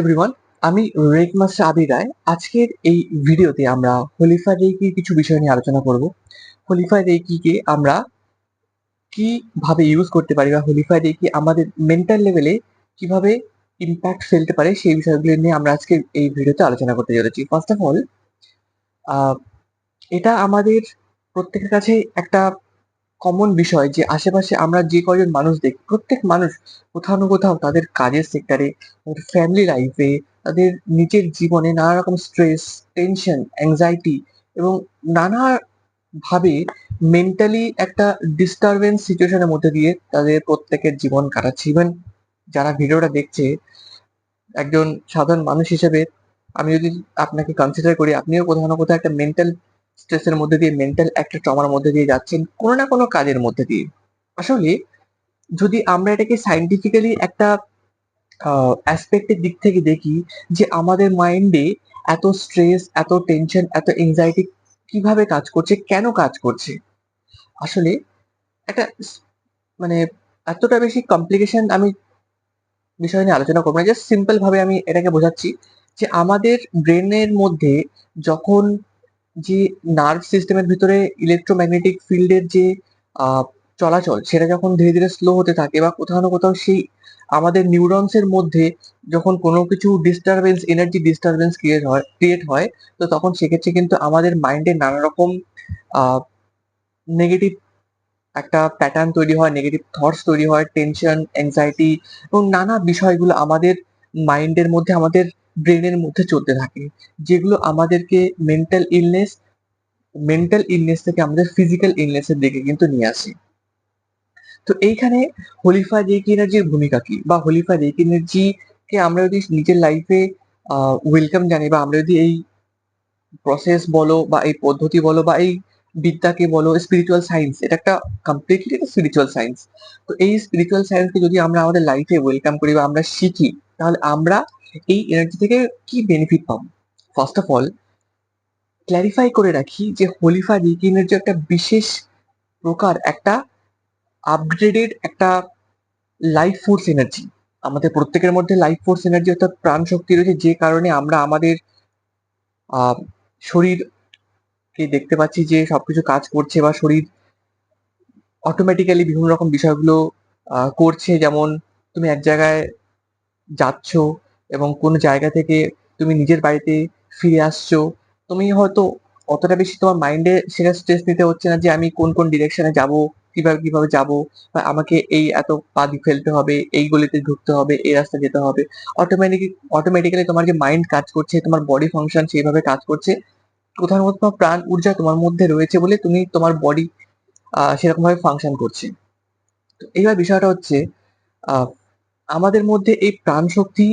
Everyone আমি rake master আবি রায়। আজকের এই ভিডিওতে আমরা হোলিফা রেকির কিছু বিষয় নিয়ে আলোচনা করব। হোলিফা রেকিকে আমরা কীভাবে ইউজ করতে পারি বা হোলিফা রেকি আমাদের মেন্টাল লেভেলে কীভাবে ইম্প্যাক্ট ফেলতে পারে সেই বিষয়গুলো নিয়ে আমরা আজকে এই ভিডিওতে আলোচনা করতে চলেছি। ফার্স্ট অফ অল এটা আমাদের প্রত্যেকের কাছে একটা কমন বিষয় যে আশেপাশে আমরা যে কজন মানুষ দেখি, প্রত্যেক মানুষ কোথাও না কোথাও তাদের কাজের সেক্টরে তাদের ফ্যামিলি লাইফে তাদের নিজের জীবনে নানা রকম স্ট্রেস টেনশন অ্যাংজাইটি এবং নানা ভাবে মেন্টালি একটা ডিস্টারবেন্স সিচুয়েশনের মধ্যে দিয়ে তাদের প্রত্যেকের জীবন কাটাচ্ছে। ইভেন যারা ভিডিওটা দেখছে, একজন সাধারণ মানুষ হিসেবে, আমি যদি আপনাকে কনসিডার করি, আপনিও কোথাও না কোথাও একটা মেন্টাল স্ট্রেসের মধ্যে দিয়ে মেন্টাল একটা ট্রমার মধ্যে দিয়ে যাচ্ছেন, কোনো না কোনো কাজের মধ্যে দিয়ে। আসলে যদি আমরা এটাকে সাইন্টিফিক্যালি একটা অ্যাসপেক্টের দিক থেকে দেখি যে আমাদের মাইন্ডে এত স্ট্রেস এত টেনশন এত এংজাইটি কীভাবে কাজ করছে, কেন কাজ করছে? আসলে একটা মানে এতটা বেশি কমপ্লিকেশন আমি বিষয় নিয়ে আলোচনা করব না। জাস্ট সিম্পল ভাবে আমি এটাকে বোঝাচ্ছি যে আমাদের ব্রেনের মধ্যে যখন যে নার্ভ সিস্টেমের ভিতরে ইলেকট্রোম্যাগনেটিক ফিল্ডের যে চলাচল, সেটা যখন ধীরে ধীরে স্লো হতে থাকে বা কোথাও না কোথাও সেই আমাদের নিউরনসের মধ্যে যখন কোনো কিছু ডিস্টারবেন্স এনার্জি ডিস্টারবেন্স ক্রিয়েট হয় ক্রিয়েট হয়, তো তখন সেক্ষেত্রে কিন্তু আমাদের মাইন্ডে নানা রকম নেগেটিভ একটা প্যাটার্ন তৈরি হয় নেগেটিভ থটস তৈরি হয় টেনশন অ্যাংজাইটি এবং নানা বিষয়গুলো আমাদের মাইন্ডের মধ্যে আমাদের ব্রেনের মধ্যে চলতে থাকে, যেগুলো আমাদেরকে মেন্টাল ইলনেস মেন্টাল ইলনেস থেকে আমাদের ফিজিক্যাল ইলনেসের দিকে কিন্তু নিয়ে আসে। তো এইখানে হোলিফা রেক এনার্জির ভূমিকা কি? বা হোলিফা রেক এনার্জিকে আমরা যদি নিজের লাইফে ওয়েলকাম জানি বা আমরা যদি এই প্রসেস বলো, বা এই পদ্ধতি বলো, বা এই বিদ্যাকে বলো স্পিরিচুয়াল সায়েন্স এটা একটা কমপ্লিটলি একটা স্পিরিচুয়াল সায়েন্স তো এই স্পিরিচুয়াল সায়েন্সকে যদি আমরা আমাদের লাইফে ওয়েলকাম করি, বা আমরা শিখি, তাহলে আমরা এই এনার্জি থেকে কি বেনিফিট পাবো? ফার্স্ট অফ অল ক্ল্যারিফাই করে রাখি যে হোলিফা রিকি এনার্জি একটা বিশেষ প্রকার, একটা আপগ্রেডেড একটা লাইফ ফোর্স এনার্জি আমাদের প্রত্যেকের মধ্যে লাইফ ফোর্স এনার্জি অর্থাৎ প্রাণ শক্তি রয়েছে, যে কারণে আমরা আমাদের শরীরকে দেখতে পাচ্ছি যে সবকিছু কাজ করছে বা শরীর অটোমেটিক্যালি বিভিন্ন রকম বিষয়গুলো করছে। যেমন, তুমি এক জায়গায় যাচ্ছ এবং কোনো জায়গা থেকে তুমি নিজের বাড়িতে ফিরে আসছো, তুমি হয়তো অতটা বেশি তোমার মাইন্ডে সেটা স্ট্রেস নিতে হচ্ছে না যে আমি কোন কোন ডিরেকশনে যাব, কীভাবে কীভাবে যাব বা আমাকে এই এত পা ফেলতে হবে, এই গলিতে ঢুকতে হবে, এই রাস্তা যেতে হবে। অটোমেটিক অটোমেটিক্যালি তোমার যে মাইন্ড কাজ করছে, তোমার বডি ফাংশন সেইভাবে কাজ করছে। কোথাও কোথাও প্রাণ ঊর্জা তোমার মধ্যে রয়েছে বলে তুমি তোমার বডি সেরকম ভাবে ফাংশন করছে। তো এইবার বিষয়টা হচ্ছে আমাদের মধ্যে এই প্রাণ শক্তি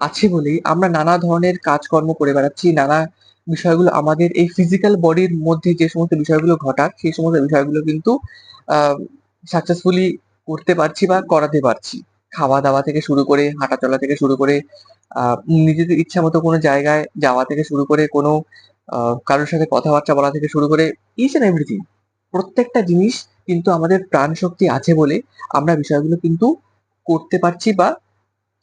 আছে বলেই আমরা নানা ধরনের কাজকর্ম করে বেড়াচ্ছি, নানা বিষয়গুলো আমাদের এই ফিজিক্যাল বডির মধ্যে যে সমস্ত বিষয়গুলো ঘটাক, সেই সমস্ত বিষয়গুলো কিন্তু সাকসেসফুলি করতে পারছি বা করাতে পারছি। খাওয়া দাওয়া থেকে শুরু করে হাঁটা চলা থেকে শুরু করে নিজেদের ইচ্ছা মতো কোনো জায়গায় যাওয়া থেকে শুরু করে, কোনো কারোর সাথে কথাবার্তা বলা থেকে শুরু করে ইচ অ্যান্ড এভরিথিং প্রত্যেকটা জিনিস কিন্তু আমাদের প্রাণ শক্তি আছে বলে আমরা বিষয়গুলো কিন্তু করতে পারছি বা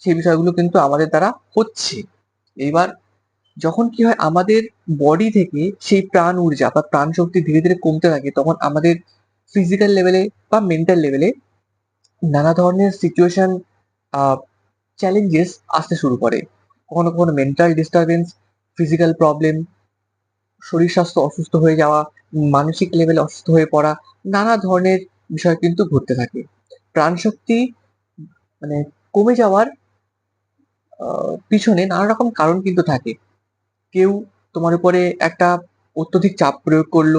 সেই বিষয়গুলো কিন্তু আমাদের দ্বারা হচ্ছে। এইবার যখন কি হয়, আমাদের বডি থেকে সেই প্রাণ ঊর্জা বা প্রাণ শক্তি ধীরে ধীরে কমতে থাকে, তখন আমাদের ফিজিক্যাল লেভেলে বা মেন্টাল লেভেলে নানা ধরনের সিচুয়েশন চ্যালেঞ্জেস আসতে শুরু করে। কখনো কখনো মেন্টাল ডিস্টারবেন্স ফিজিক্যাল প্রবলেম শরীর স্বাস্থ্য অসুস্থ হয়ে যাওয়া, মানসিক লেভেলে অসুস্থ হয়ে পড়া, নানা ধরনের বিষয় কিন্তু ঘটতে থাকে। প্রাণশক্তি মানে কমে যাওয়ার পিছনে নানা রকম কারণ কিন্তু থাকে। কেউ তোমার উপরে একটা অত্যধিক চাপ প্রয়োগ করল,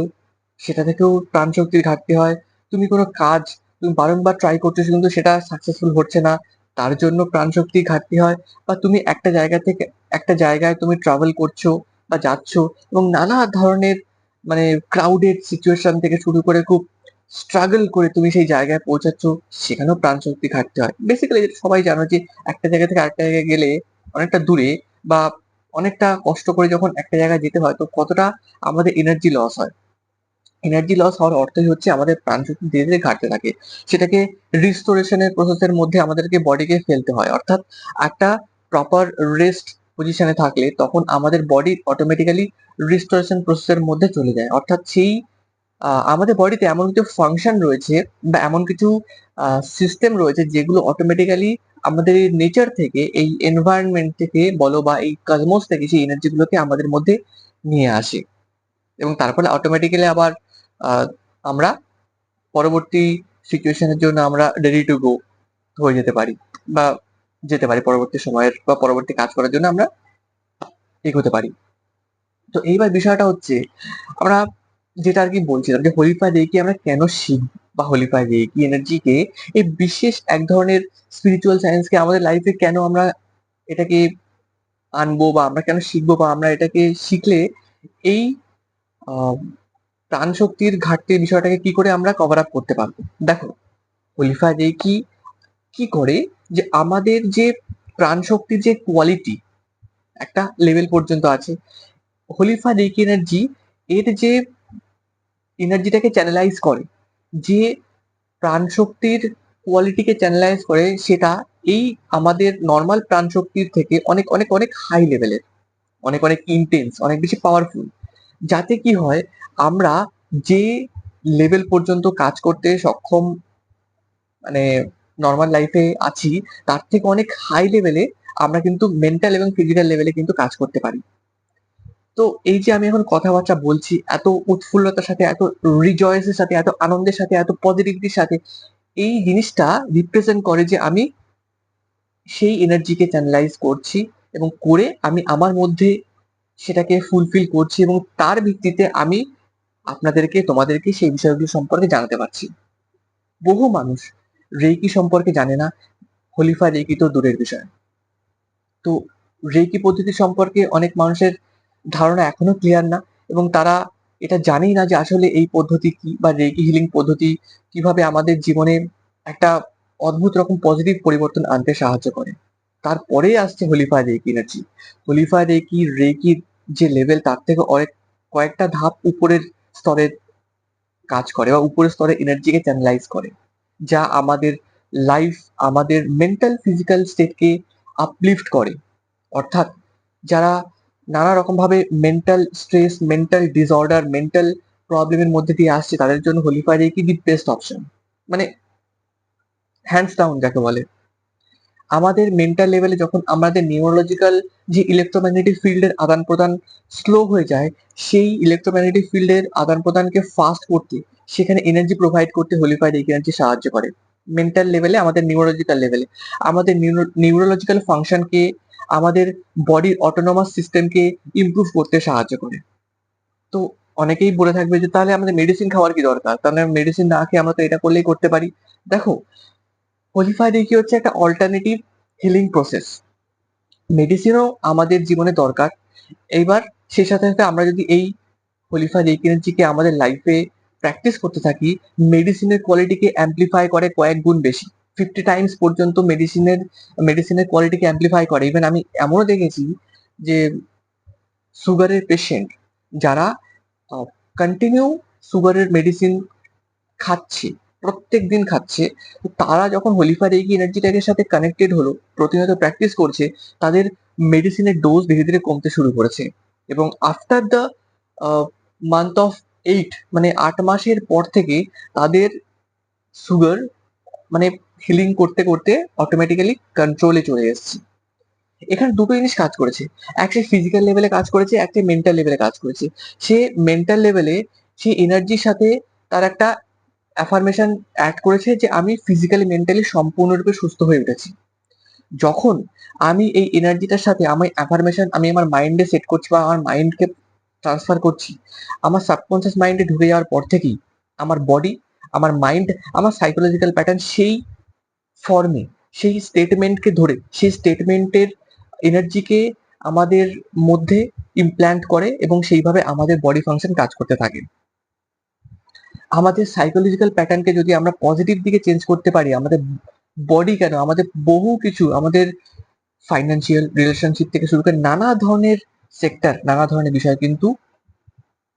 সেটা থেকেও প্রাণ শক্তির ঘাটতি হয়। তুমি কোনো কাজ তুমি বারংবার ট্রাই করতেছো কিন্তু সেটা সাকসেসফুল হচ্ছে না, তার জন্য প্রাণ শক্তির ঘাটতি হয়। বা তুমি একটা জায়গা থেকে একটা জায়গায় তুমি ট্রাভেল করছ বা যাচ্ছ এবং নানা ধরনের মানে ক্রাউডেড সিচুয়েশন থেকে শুরু করে খুব স্ট্রাগল করে তুমি সেই জায়গায় পৌঁছাচ্ছ, সেখানেও প্রাণ শক্তি ঘাটতে হয়। বেসিক্যালি সবাই জানো যে একটা জায়গা থেকে আরেকটা জায়গায় গেলে অনেকটা দূরে বা অনেকটা কষ্ট করে যখন একটা জায়গায় যেতে হয়, তো কতটা আমাদের এনার্জি লস হয়। এনার্জি লস হওয়ার অর্থই হচ্ছে আমাদের প্রাণ শক্তি ধীরে ধীরে ঘাটতে থাকে। সেটাকে রিস্টোরেশনের প্রসেসের মধ্যে আমাদেরকে বডিকে ফেলতে হয়। অর্থাৎ একটা প্রপার রেস্ট পজিশনে থাকলে তখন আমাদের বডি অটোমেটিক্যালি রিস্টোরেশন প্রসেসের মধ্যে চলে যায়। অর্থাৎ সেই আমাদের বডিতে এমন কিছু ফাংশন রয়েছে বা এমন কিছু সিস্টেম রয়েছে যেগুলো অটোমেটিক্যালি আমাদের নেচার থেকে, এই এনভায়রনমেন্ট থেকে বলো বা এই কসমোস থেকে সেই এনার্জিগুলোকে আমাদের মধ্যে নিয়ে আসে। এবং তারপরে অটোমেটিক্যালি আবার আমরা পরবর্তী সিচুয়েশনের জন্য আমরা রেডি টু গো হয়ে যেতে পারি বা যেতে পারি পরবর্তী সময়ের বা পরবর্তী কাজ করার জন্য আমরা এগোতে পারি। তো এইবার বিষয়টা হচ্ছে, আমরা যেটা আর কি বলছিলাম যে হোলিফাই রেকি আমরা কেন শিখব বা হোলিফাই রেকি এনার্জিকে এই বিশেষ এক ধরনের স্পিরিচুয়াল সায়েন্সকে আমাদের লাইফে কেন আমরা এটাকে আনব বা আমরা কেন শিখব বা আমরা এটাকে শিখলে এই প্রাণ শক্তির ঘাটতির বিষয়টাকে কি করে আমরা কভার আপ করতে পারব? দেখো হোলিফাই রেকি কি কি করে যে আমাদের যে প্রাণ শক্তির যে কোয়ালিটি একটা লেভেল পর্যন্ত আছে হোলিফা রেকি এনার্জি এর যে এনার্জিটাকে চ্যানেলাইজ করে, যে প্রাণ শক্তির কোয়ালিটিকে চ্যানেলাইজ করে, সেটা এই আমাদের নর্মাল প্রাণ শক্তির থেকে অনেক অনেক অনেক হাই লেভেলের অনেক অনেক ইন্টেন্স অনেক বেশি পাওয়ারফুল যাতে কি হয়, আমরা যে লেভেল পর্যন্ত কাজ করতে সক্ষম মানে নর্মাল লাইফে আছি, তার থেকে অনেক হাই লেভেলে আমরা কিন্তু মেন্টাল এবং ফিজিক্যাল লেভেলে কিন্তু কাজ করতে পারি। তো এই যে আমি এখন কথাবার্তা বলছি, এত উৎফুল্লতার সাথে, এত রিজয়েসের সাথে, এত আনন্দের সাথে, এত পজিটিভিটির সাথে, এই জিনিসটা রিপ্রেজেন্ট করে যে আমি সেই এনার্জিকে চ্যানেলাইজ করছি এবং করে আমি আমার মধ্যে সেটাকে ফুলফিল করছি এবং তার ভিত্তিতে আমি আপনাদেরকে, তোমাদেরকে সেই বিষয়গুলো সম্পর্কে জানাতে পারছি। বহু মানুষ রেকি সম্পর্কে জানে না হলিফা রেকি তো দূরের বিষয়। তো রেকি পদ্ধতি সম্পর্কে অনেক মানুষের ধারণা এখনও ক্লিয়ার না এবং তারা এটা জানেই না যে আসলে এই পদ্ধতি কি বা রেকি হিলিং পদ্ধতি কীভাবে আমাদের জীবনে একটা অদ্ভুত রকম পজিটিভ পরিবর্তন আনতে সাহায্য করে। তারপরে আসছে হোলিফা রেকি এনার্জি হোলিফা রেকি রেকির যে লেভেল তার থেকে অনেক কয়েকটা ধাপ উপরের স্তরের কাজ করে বা উপরের স্তরে এনার্জিকে চ্যানেলাইজ করে, যা আমাদের লাইফ আমাদের মেন্টাল ফিজিক্যাল স্টেটকে আপলিফট করে। অর্থাৎ যারা নানা রকম ভাবে mental stress mental disorder mental প্রবলেমের মধ্যে দিয়ে আসছে, তাদের জন্য হোলিফাই কি দি বেস্ট অপশন মানে হ্যান্ডস ডাউন যাকে বলে। আমাদের মেন্টাল লেভেলে যখন আমাদের নিউরোলজিক্যাল যে ইলেকট্রোম্যাগনেটিক ফিল্ডের আদান প্রদান স্লো হয়ে যায়, সেই ইলেকট্রোম্যাগনেটিক ফিল্ডের আদান প্রদানকে ফাস্ট করতে, সেখানে এনার্জি প্রোভাইড করতে হোলিফাইড এনার্জি সাহায্য করে। মেন্টাল লেভেলে আমাদের নিউরোলজিক্যাল লেভেলে আমাদের নিউরোলজিক্যাল ফাংশনকে আমাদের বডির অটোনোমাস সিস্টেমকে ইমপ্রুভ করতে সাহায্য করে। তো অনেকেই বলে থাকবে যে, তাহলে আমাদের মেডিসিন খাওয়ার কি দরকার? তাহলে মেডিসিন না খেয়ে আমরা তো এটা করলেই করতে পারি। দেখো হোলিফাই রেকি হচ্ছে? একটা অল্টারনেটিভ হিলিং প্রসেস মেডিসিনও আমাদের জীবনে দরকার। এইবার সেই সাথে সাথে আমরা যদি এই হোলিফাই রেকি এনার্জিকে আমাদের লাইফে প্র্যাকটিস করতে থাকি মেডিসিনের কোয়ালিটিকে অ্যাম্পলিফাই করে কয়েক গুণ বেশি। ফিফটি টাইমস পর্যন্ত মেডিসিনের মেডিসিনের কোয়ালিটিকে অ্যাম্পলিফাই করে। ইভেন আমি এমনও দেখেছি যে সুগারের পেশেন্ট যারা কন্টিনিউ সুগারের মেডিসিন খাচ্ছে, প্রত্যেক দিন খাচ্ছে তারা যখন হোলিফার এনার্জি এনার্জিটাকের সাথে কানেক্টেড হলো, প্রতিনিয়ত প্র্যাকটিস করছে, তাদের মেডিসিনের ডোজ ধীরে ধীরে কমতে শুরু করেছে। এবং after the month of eight মানে আট মাসের পর থেকে তাদের সুগার মানে হিলিং করতে করতে অটোমেটিক্যালি কন্ট্রোলে চলে এসেছে। এখানে দুটো জিনিস কাজ করেছে। একটা ফিজিক্যাল লেভেলে কাজ করেছে, একটা মেন্টাল লেভেলে কাজ করেছে। সে মেন্টাল লেভেলে সে এনার্জির সাথে তার একটা অ্যাফার্মেশন অ্যাড করেছে যে, আমি ফিজিক্যালি মেন্টালি সম্পূর্ণরূপে সুস্থ হয়ে উঠেছি। যখন আমি এই এনার্জিটার সাথে আমার অ্যাফার্মেশন আমি আমার মাইন্ডে সেট করছি বা আমার মাইন্ডকে ট্রান্সফার করছি, আমার সাবকনসিয়াস মাইন্ডে ঢুকে যাওয়ার পর থেকেই আমার বডি আমার মাইন্ড আমার সাইকোলজিক্যাল প্যাটার্ন সেই ফর্মে সেই স্টেটমেন্টকে ধরে, সেই স্টেটমেন্টের এনার্জিকে আমাদের মধ্যে ইমপ্ল্যান্ট করে এবং সেইভাবে আমাদের বডি ফাংশন কাজ করতে থাকে। আমাদের সাইকোলজিক্যাল প্যাটার্নকে যদি আমরা পজিটিভ দিকে চেঞ্জ করতে পারি, আমাদের বডি কেন, আমাদের বহু কিছু, আমাদের ফাইন্যান্সিয়াল রিলেশনশিপ থেকে শুরু করে নানা ধরনের সেক্টর নানা ধরনের বিষয় কিন্তু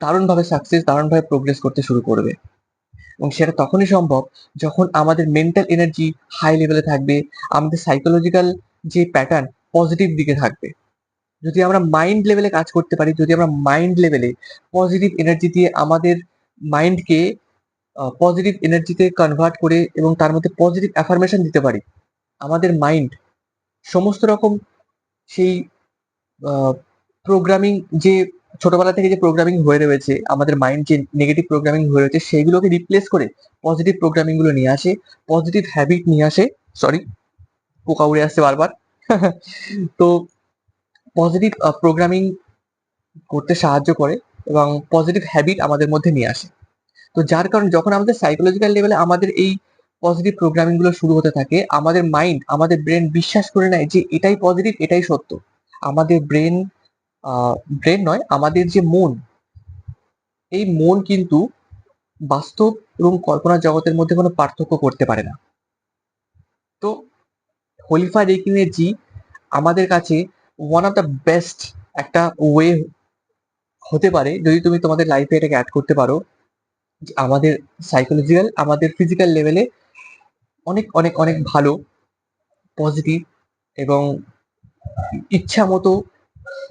দারুণভাবে সাকসেস দারুণভাবে প্রোগ্রেস করতে শুরু করবে। এবং সেটা তখনই সম্ভব যখন আমাদের মেন্টাল এনার্জি হাই লেভেলে থাকবে, আমাদের সাইকোলজিক্যাল যে প্যাটার্ন পজিটিভ দিকে থাকবে। যদি আমরা মাইন্ড লেভেলে কাজ করতে পারি, যদি আমরা মাইন্ড লেভেলে পজিটিভ এনার্জি দিয়ে আমাদের মাইন্ডকে পজিটিভ এনার্জিতে কনভার্ট করে এবং তার মধ্যে পজিটিভ অ্যাফার্মেশন দিতে পারি, আমাদের মাইন্ড সমস্ত রকম সেই প্রোগ্রামিং যে ছোটবেলা থেকে যে প্রোগ্রামিং হয়ে রয়েছে, আমাদের মাইন্ড যে নেগেটিভ প্রোগ্রামিং হয়ে রয়েছে, সেইগুলোকে রিপ্লেস করে পজিটিভ প্রোগ্রামিংগুলো নিয়ে আসে পজিটিভ হ্যাবিট নিয়ে আসে সরি পোকা উড়ে আসছে বারবার। তো পজিটিভ প্রোগ্রামিং করতে সাহায্য করে এবং পজিটিভ হ্যাবিট আমাদের মধ্যে নিয়ে আসে। তো যার কারণে যখন আমাদের সাইকোলজিক্যাল লেভেলে আমাদের এই পজিটিভ প্রোগ্রামিংগুলো শুরু হতে থাকে, আমাদের মাইন্ড আমাদের ব্রেন বিশ্বাস করে নেয় যে এটাই পজিটিভ এটাই সত্য। আমাদের ব্রেন ব্রেন নয়, আমাদের যে মন, এই মন কিন্তু বাস্তব এবং কল্পনা জগতের মধ্যে কোনো পার্থক্য করতে পারে না। তো হোলিফা রেকিং এনার্জি আমাদের কাছে ওয়ান অফ দ্য বেস্ট একটা ওয়ে হতে পারে। যদি তুমি তোমাদের লাইফে এটাকে অ্যাড করতে পারো আমাদের সাইকোলজিক্যাল আমাদের ফিজিক্যাল লেভেলে অনেক অনেক অনেক ভালো পজিটিভ এবং ইচ্ছা মতো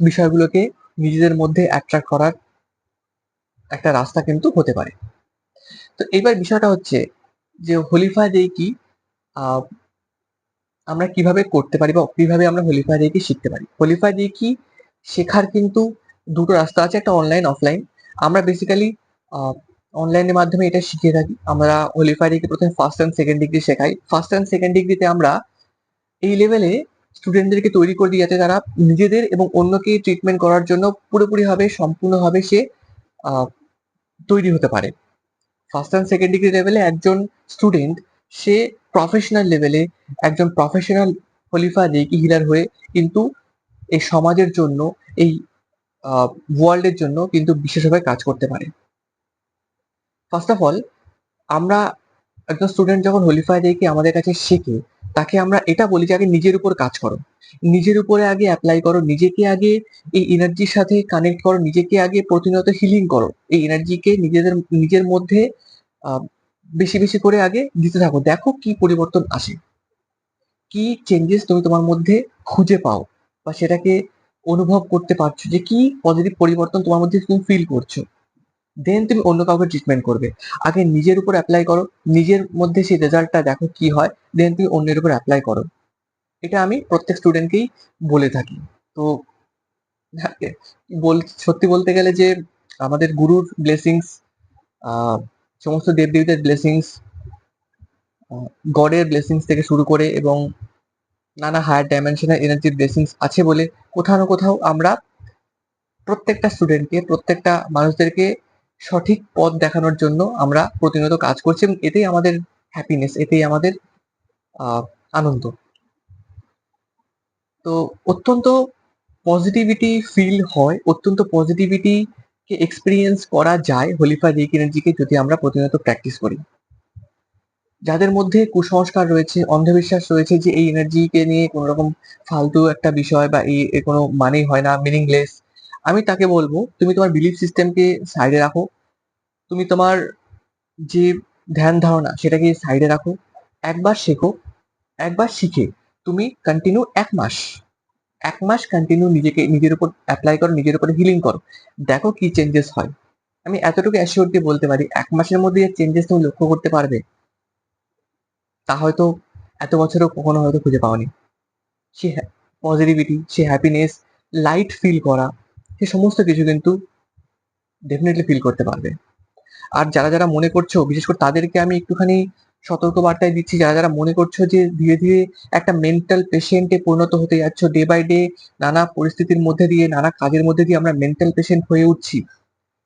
বিষয়গুলোকে নিজেদের মধ্যে অ্যাট্রাক্ট করার একটা রাস্তা কিন্তু হতে পারে। তো এবার বিষয়টা হচ্ছে যে হোলিফা দিয়ে কি আমরা কীভাবে করতে পারি বা কীভাবে আমরা হোলিফা দিয়ে কি শিখতে পারি? হোলিফা দিয়ে কি শেখার কিন্তু দুটো রাস্তা আছে, একটা অনলাইন অফলাইন আমরা বেসিক্যালি অনলাইনের মাধ্যমে এটা শিখিয়ে থাকি। আমরা হোলিফাই ডিগ্রি প্রথমে ফার্স্ট অ্যান্ড সেকেন্ড ডিগ্রি শেখাই। ফার্স্ট অ্যান্ড সেকেন্ড ডিগ্রিতে আমরা এই লেভেলে স্টুডেন্টদেরকে তৈরি করে দিই যাতে তারা নিজেদের এবং অন্যকে ট্রিটমেন্ট করার জন্য পুরোপুরিভাবে সম্পূর্ণভাবে সে তৈরি হতে পারে। ফার্স্ট অ্যান্ড সেকেন্ড ডিগ্রি লেভেলে একজন স্টুডেন্ট সে প্রফেশনাল লেভেলে একজন প্রফেশনাল হলিফা রেকি হিলার হয়ে কিন্তু এই সমাজের জন্য, এই ওয়ার্ল্ডের জন্য কিন্তু বিশেষভাবে কাজ করতে পারে। ফার্স্ট অফ অল আমরা একজন স্টুডেন্ট যখন হোলিফাই দেখে আমাদের কাছে শেখে তাকে আমরা এটা বলি যে আগে নিজের উপর কাজ করো। নিজের উপরে আগে অ্যাপ্লাই করো, নিজেকে আগে এই এনার্জির সাথে কানেক্ট করো, নিজেকে আগে প্রতিনিয়ত হিলিং করো। এই এনার্জিকে নিজেদের, নিজের মধ্যে বেশি বেশি করে আগে দিতে থাকো। দেখো কি পরিবর্তন আসে। কি চেঞ্জেস তুমি তোমার মধ্যে খুঁজে পাও বা সেটাকে অনুভব করতে পারছ যে কি পজিটিভ পরিবর্তন তোমার মধ্যে তুমি ফিল করছ। দেন তুমি অন্য কাউকে ট্রিটমেন্ট করবে। আগে নিজের উপর অ্যাপ্লাই করো, নিজের মধ্যে সেই রেজাল্টটা দেখো কি হয় দেন তুমি অন্যের উপর অ্যাপ্লাই করো। এটা আমি প্রত্যেক স্টুডেন্টকেই বলে থাকি। তো বল, সত্যি বলতে গেলে যে আমাদের গুরুর ব্লেসিংস সমস্ত দেবদেবীদের ব্লেসিংস গডের ব্লেসিংস থেকে শুরু করে এবং নানা হায়ার ডাইমেনশনাল এনার্জির ব্লেসিংস আছে বলে কোথাও না কোথাও আমরা প্রত্যেকটা স্টুডেন্টকে প্রত্যেকটা মানুষদেরকে সঠিক পথ দেখানোর জন্য আমরা প্রতিনিয়ত কাজ করছি এবং এতেই আমাদের হ্যাপিনেস এতেই আমাদের আনন্দ। তো অত্যন্ত পজিটিভিটি ফিল হয়, অত্যন্ত পজিটিভিটিকে এক্সপিরিয়েন্স করা যায় হোলিফা রিক এনার্জিকে যদি আমরা প্রতিনিয়ত প্র্যাকটিস করি। যাদের মধ্যে কুসংস্কার রয়েছে, অন্ধবিশ্বাস রয়েছে যে এই এনার্জিকে নিয়ে কোনো রকম ফালতু একটা বিষয় বা এই কোনো মানেই হয় না মিনিংলেস আমি তাকে বলব, তুমি তোমার বিলিফ সিস্টেমকে সাইডে রাখো। তুমি তোমার যে ধ্যান ধারণা, সেটাকে সাইডে রাখো। একবার শেখো, একবার শিখে তুমি কন্টিনিউ এক মাস এক মাস কন্টিনিউ নিজেকে, নিজের উপর অ্যাপ্লাই করো, নিজের উপরে হিলিং করো। দেখো কি চেঞ্জেস হয়। আমি এতটুকু অ্যাসিওর দিয়ে বলতে পারি, এক মাসের মধ্যে যে চেঞ্জেস তুমি লক্ষ্য করতে পারবে, তা হয়তো এত বছরও কখনো হয়তো খুঁজে পাওনি। সে পজিটিভিটি সে হ্যাপিনেস লাইট ফিল করা সে সমস্ত কিছু কিন্তু ডেফিনেটলি ফিল করতে পারবে। আর যারা যারা মনে করছ, বিশেষ করে তাদেরকে আমি একটুখানি সতর্ক বার্তায় দিচ্ছি, যারা যারা মনে করছ যে ধীরে ধীরে একটা মেন্টাল পেশেন্টে পরিণত হতে যাচ্ছ ডে বাই ডে নানা পরিস্থিতির মধ্যে দিয়ে, নানা কাজের মধ্যে দিয়ে আমরা মেন্টাল পেশেন্ট হয়ে উঠছি।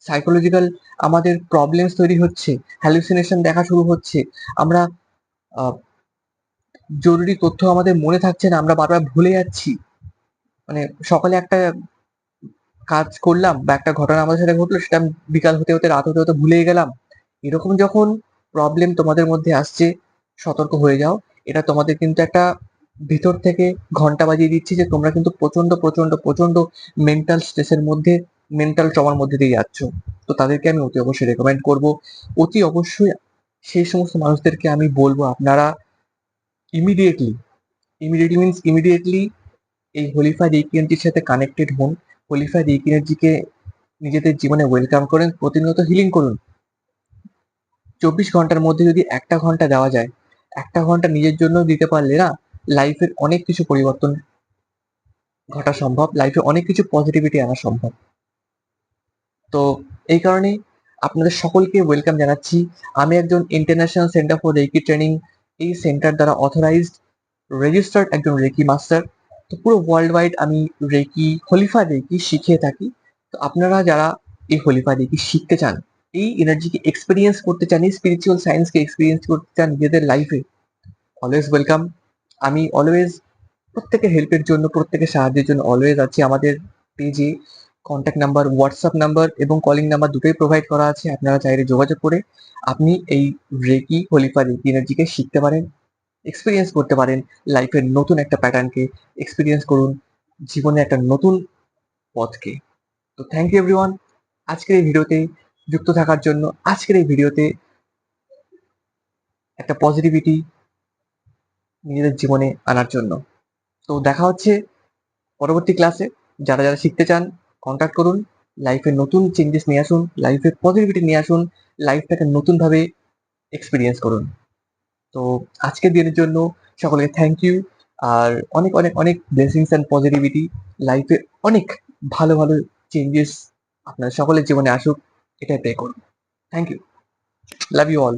সাইকোলজিক্যাল আমাদের প্রবলেমস তৈরি হচ্ছে হ্যালুসিনেশন দেখা শুরু হচ্ছে। আমরা জরুরি তথ্য আমাদের মনে থাকছে না, আমরা বারবার ভুলে যাচ্ছি। মানে সকালে একটা কাজ করলাম বা একটা ঘটনা আমাদের সাথে ঘটলো, সেটা আমি বিকাল হতে হতে, রাত হতে হতে ভুলে গেলাম। এরকম যখন প্রবলেম তোমাদের মধ্যে আসছে, সতর্ক হয়ে যাও। এটা তোমাদের কিন্তু একটা ভিতর থেকে ঘণ্টা বাজিয়ে দিচ্ছি যে তোমরা কিন্তু প্রচণ্ড প্রচণ্ড প্রচণ্ড মেন্টাল স্ট্রেসের মধ্যে মেন্টাল ট্রমার মধ্যে দিয়ে যাচ্ছ। তো তাদেরকে আমি অতি অবশ্যই রেকমেন্ড করব। অতি অবশ্যই সেই সমস্ত মানুষদেরকে আমি বলব, আপনারা ইমিডিয়েটলি ইমিডিয়েটলি মিনস ইমিডিয়েটলি এই হোলিফাই রেকি এনার্জির সাথে কানেক্টেড হন। হোলিফাই রেকি এনার্জিকে নিজেদের জীবনে ওয়েলকাম করেন, প্রতিনিয়ত হিলিং করুন। চব্বিশ ঘণ্টার মধ্যে যদি একটা ঘণ্টা দেওয়া যায়, একটা ঘণ্টা নিজের জন্য দিতে পারলে না লাইফের অনেক কিছু পরিবর্তন ঘটা সম্ভব লাইফে অনেক কিছু পজিটিভিটি আনা সম্ভব। তো এই কারণেই আপনাদের সকলকে ওয়েলকাম জানাচ্ছি। আমি একজন international centre for Reiki training এই সেন্টার দ্বারা অথরাইজড রেজিস্টার্ড একজন রেকি মাস্টার তো পুরো ওয়ার্ল্ড ওয়াইড আমি রেকি হলিফা রেকি শিখিয়ে থাকি। তো আপনারা যারা এই হলিফা রেকি শিখতে চান, এই এনার্জিকে এক্সপিরিয়েন্স করতে চান, এই স্পিরিচুয়াল সায়েন্সকে এক্সপিরিয়েন্স করতে চান নিজেদের লাইফে অলওয়েজ ওয়েলকাম আমি অলওয়েজ প্রত্যেকের হেল্পের জন্য প্রত্যেকের সাহায্যের জন্য অলওয়েজ আছি। আমাদের পেজে কন্ট্যাক্ট নাম্বার হোয়াটসঅ্যাপ নাম্বার এবং কলিং নাম্বার দুটোই প্রোভাইড করা আছে। আপনারা চাইলে যোগাযোগ করে আপনি এই রেকি হলিফা রেকি এনার্জিকে শিখতে পারেন। এক্সপিরিয়েন্স করতে পারেন লাইফের নতুন একটা প্যাটার্নকে এক্সপিরিয়েন্স করুন, জীবনে একটা নতুন পথকে। তো থ্যাংক ইউ এভরিওয়ান আজকের এই ভিডিওতে যুক্ত থাকার জন্য আজকের এই ভিডিওতে একটা পজিটিভিটি নিজেদের জীবনে আনার জন্য। তো দেখা হচ্ছে পরবর্তী ক্লাসে যারা যারা শিখতে চান কন্ট্যাক্ট করুন লাইফে নতুন চেঞ্জেস নিয়ে আসুন লাইফে পজিটিভিটি নিয়ে আসুন লাইফটাকে নতুনভাবে এক্সপিরিয়েন্স করুন। তো আজকের দিনের জন্য সকলকে থ্যাংক ইউ আর অনেক অনেক অনেক ব্লেসিংস অ্যান্ড পজিটিভিটি লাইফে অনেক ভালো ভালো চেঞ্জেস আপনার সকলের জীবনে আসুক, এটাই প্রে করুন thank you love you all